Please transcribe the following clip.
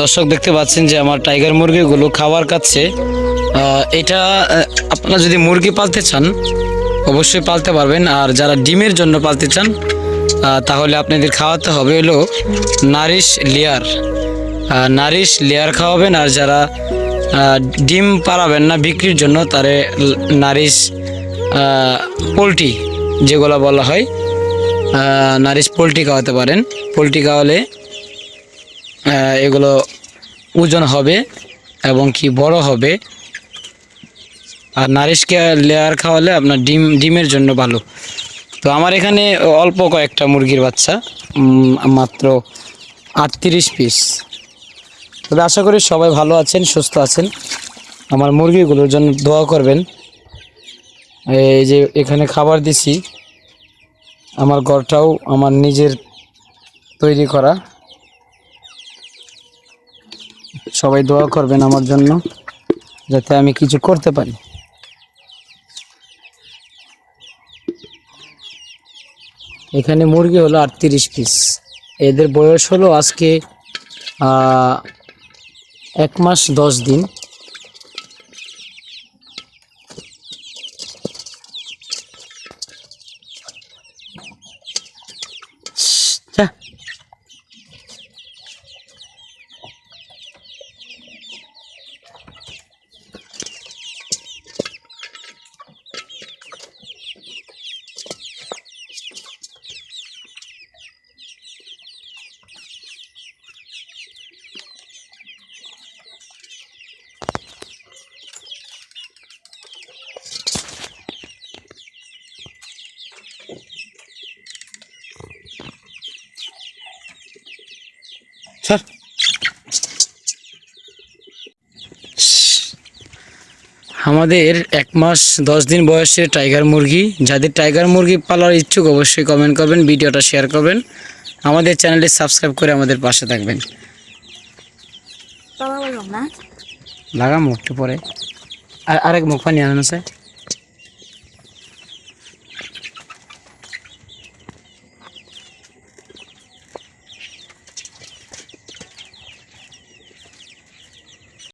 দর্শক দেখতে পাচ্ছেন যে আমার টাইগার মুরগিগুলো খাবার খাচ্ছে এটা আপনারা যদি মুরগি পালতে চান, অবশ্যই পালতে পারবেন। আর যারা ডিমের জন্য পালতে চান তাহলে আপনাদের খাওয়াতে হবে হলো নারিশ লেয়ার। নারিশ লেয়ার খাওয়াবেন, আর যারা ডিম পারাবেন না বিক্রির জন্য, তারে নারিশ পোলট্রি যেগুলো বলা হয় নারিশ পোলট্রি খাওয়াতে পারেন। পোলট্রি খাওয়ালে এগুলো ওজন হবে এবং কি বড় হবে। আর নারিশকে লেয়ার খাওয়ালে আপনার ডিম, ডিমের জন্য ভালো। তো আমার এখানে অল্প কয়েকটা মুরগির বাচ্চা মাত্র আটত্রিশ পিস তবে আশা করি সবাই ভালো আছেন, সুস্থ আছেন। আমার মুরগিগুলোর জন্য দোয়া করবেন। এই যে এখানে খাবার দিছি। আমার ঘরটাও আমার নিজের তৈরি করা। সবাই দোয়া করবেন আমার জন্য, যাতে আমি কিছু করতে পারি। এখানে মুরগি হলো আটত্রিশ পিস এদের বয়স হলো আজকে এক মাস দশ দিন। স্যার। আমাদের এক মাস দশ দিন বয়সের টাইগার মুরগি। যাদের টাইগার মুরগি পালার ইচ্ছুক অবশ্যই কমেন্ট করবেন ভিডিওটা শেয়ার করবেন। আমাদের চ্যানেলটি সাবস্ক্রাইব করে আমাদের পাশে থাকবেন। লাগাম না পরে। আর আরেক মুখ পানি আনানো স্যার।